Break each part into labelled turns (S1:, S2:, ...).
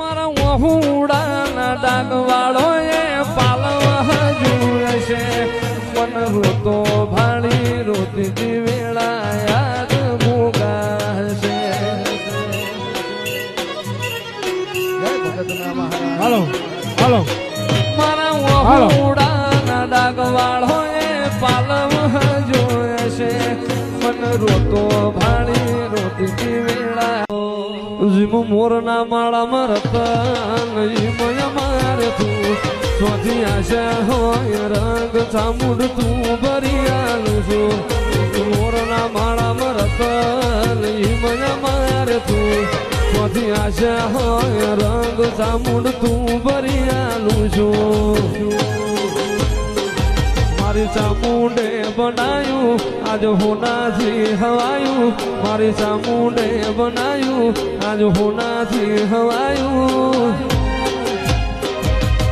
S1: મારા વહુડાના ડાગવાળો એ પાલવા જુએ છે. મન રોતો ભાળી રોતી વેળા યાદ ભોગા
S2: હાલો હાલો.
S1: મારા. વહુડાના ડાગવાળો એ પાલવા જુએ છે. મન રોતો ભાળી રોતી વેળા જીમ મોરના માળામાં રતન ઈમય મારે તું. સ્વાથી આશા હોય, રંગ ચામુડ તું ભરી આલું છું મોરના માળામાં રતન ઈમય મારે તું. સ્વાથી આશા હોય, રંગ ચામુંડ તું ભરી આલું છું મારી ચામુંડે બનાયું. આજ હોનાથી હવાયું. મારી ચામુંડે બનાયું. આજ હોનાથી હવાયું.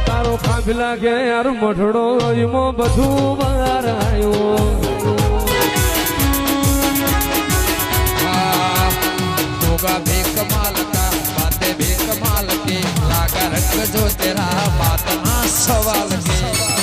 S1: તારો ખાંભ લાગે યાર મઢડો એમાં બધું બહાર આવ્યું
S3: ભોગા ભીખ માલકા બાતે ભીખ માલકી, લાગા રખ જો તેરા બાતમાં સવાલ કે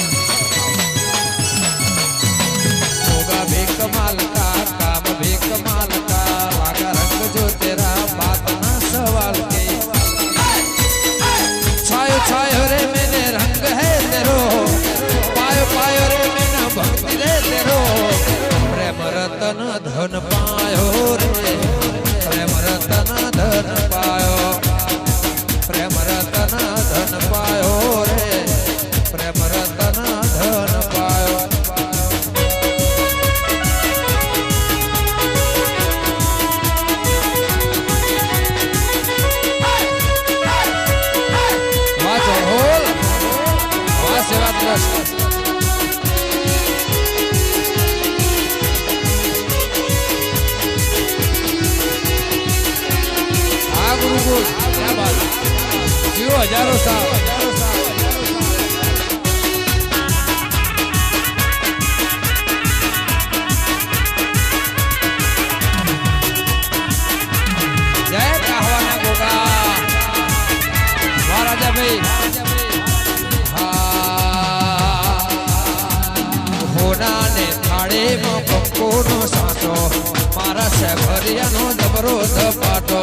S3: દરિયાનો જબરો સપાટો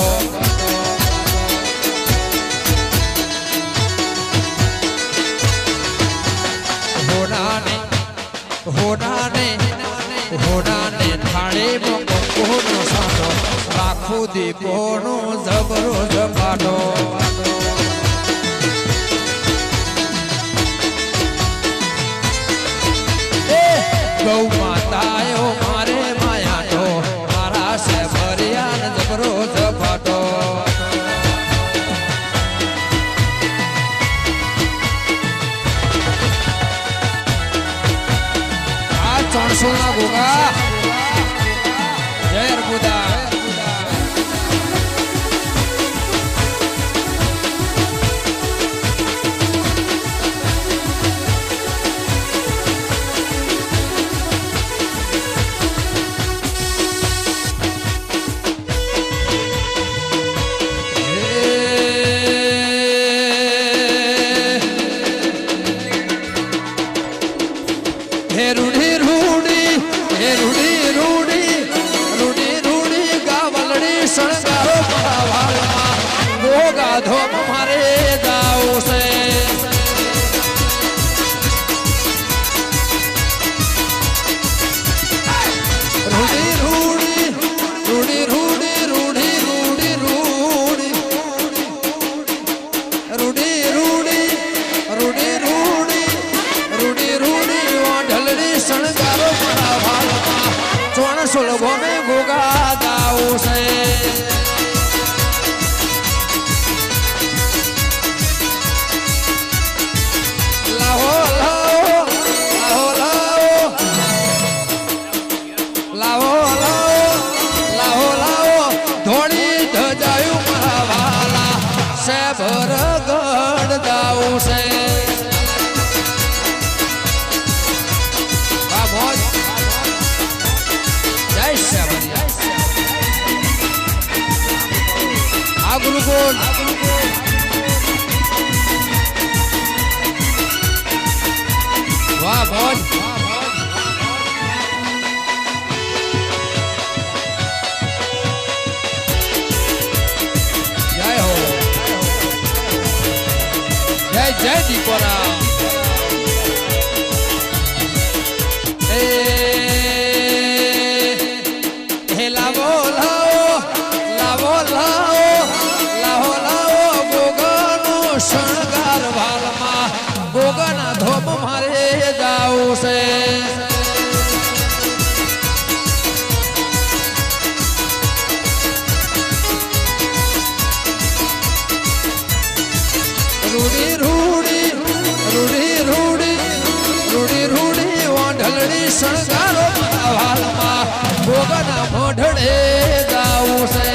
S3: હોડાને હોડાને હોડાને થાળીમાં કોનો સાટો. લાખો દીપોનો જબરો જપાટો ગૌ સોના ગોગા Zé de Coral. મોઢડે ગાવું છે.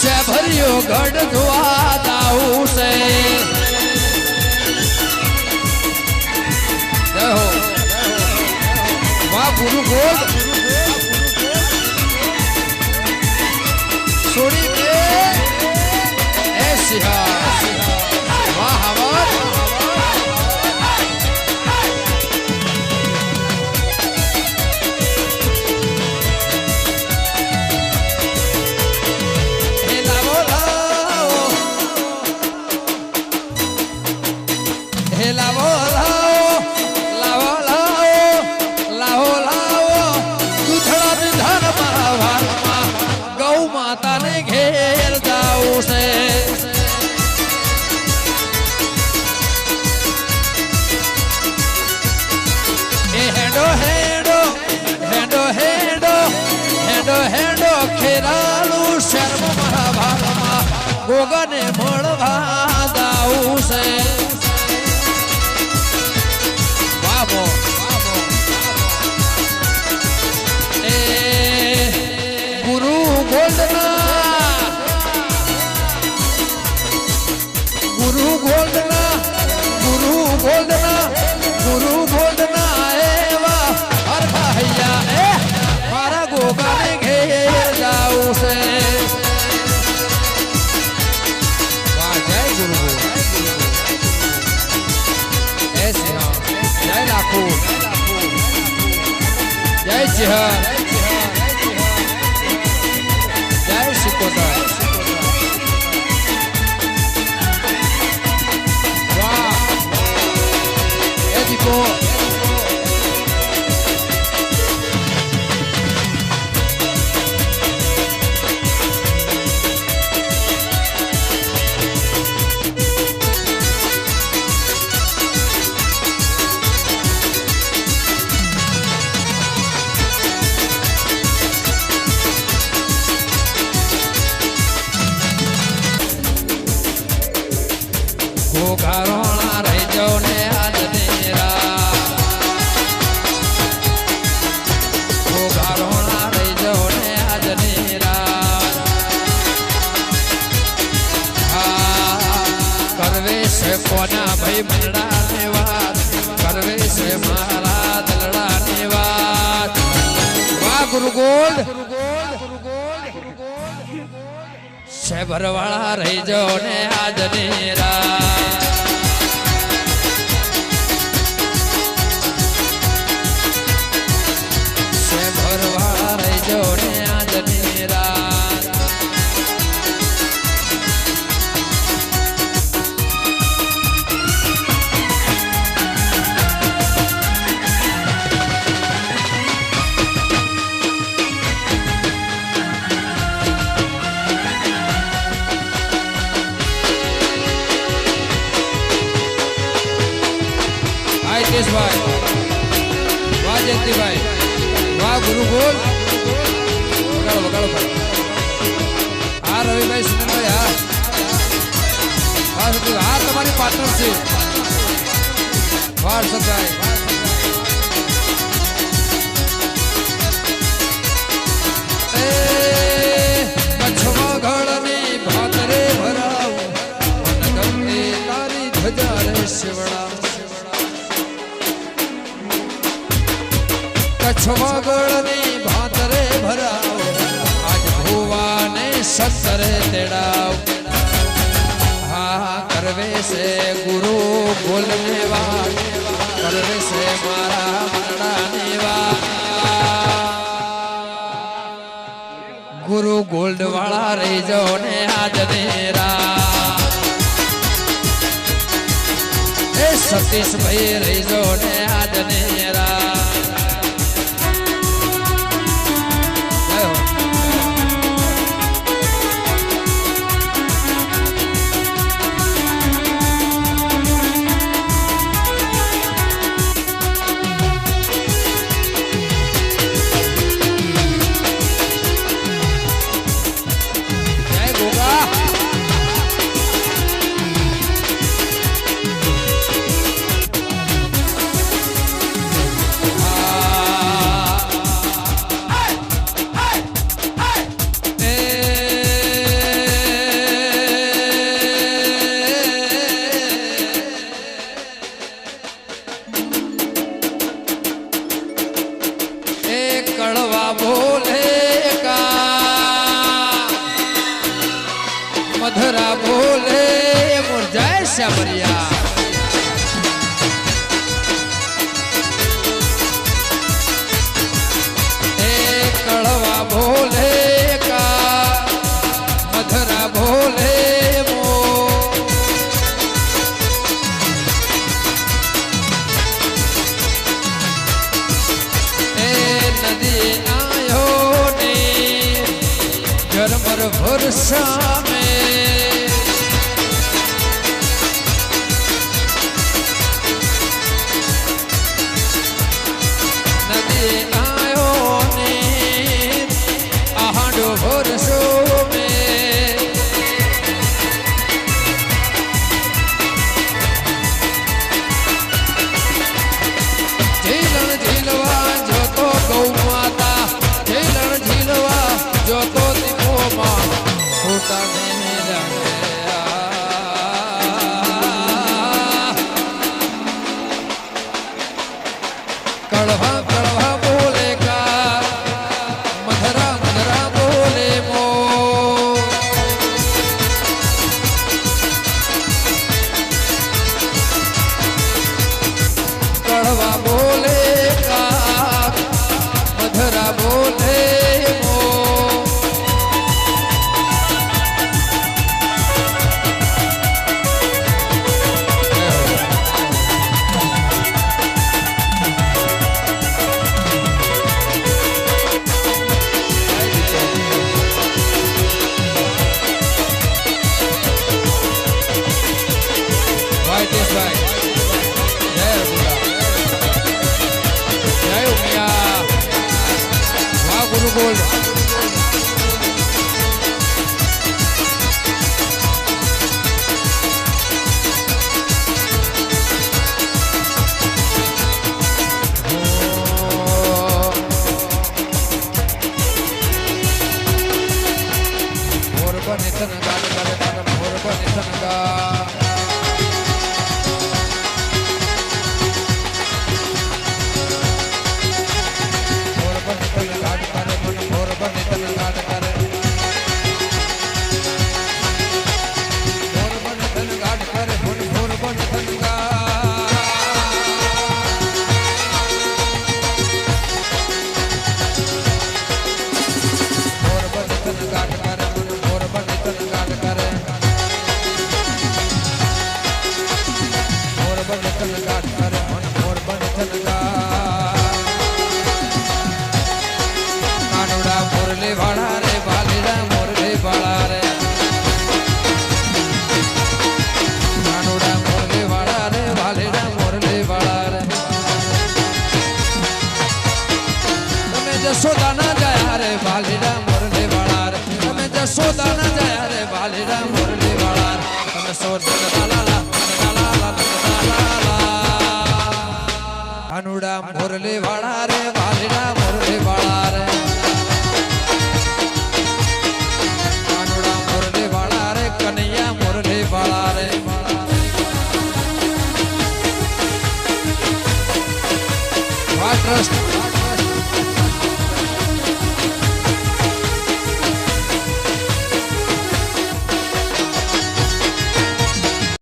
S3: શેભર્યો ગઢ જોવા દાવું છે. જય હો. વાહ en la boda. 来集，કોના ભાઈ મંડળા ને વાત? કરવે છે મારા દલડા ને વાત. વાહ, ગુરુ ગોલ્ડ છે ભરવાળા રહી ને આજ છે જયંતિભાઈ વાહ ગુરુ ગોલ વગાડો વગાડો ભાઈ. હા, રવિભાઈ સુનંદભાઈ હા. હા હા, તમારી પાર્ટનર છે. વાહ સતભાઈ કચ્છમાં કચ્છમાં ગળની ભાતરે ભરાવ આજ ભુવાને સત્તરે તેડાવ હા કરવે છે ગુરુ બોલને વાત કરવે છે મારા મરડાની વાત ગુરુ ગોલ્ડ વાળા રહી જાઓ ને આજને રા એ સતીશભાઈ રહી જાઓ ને આજને રા મુરજાય શ્યામરિયા વાહ ગુરુ ભાનુડા મોરલે વાળા રે, વાલડા મોરલે વાળા રે. ભાનુડા મોરલે વાળા રે, કનૈયા મોરલે વાળા રે. ટ્રસ્ટ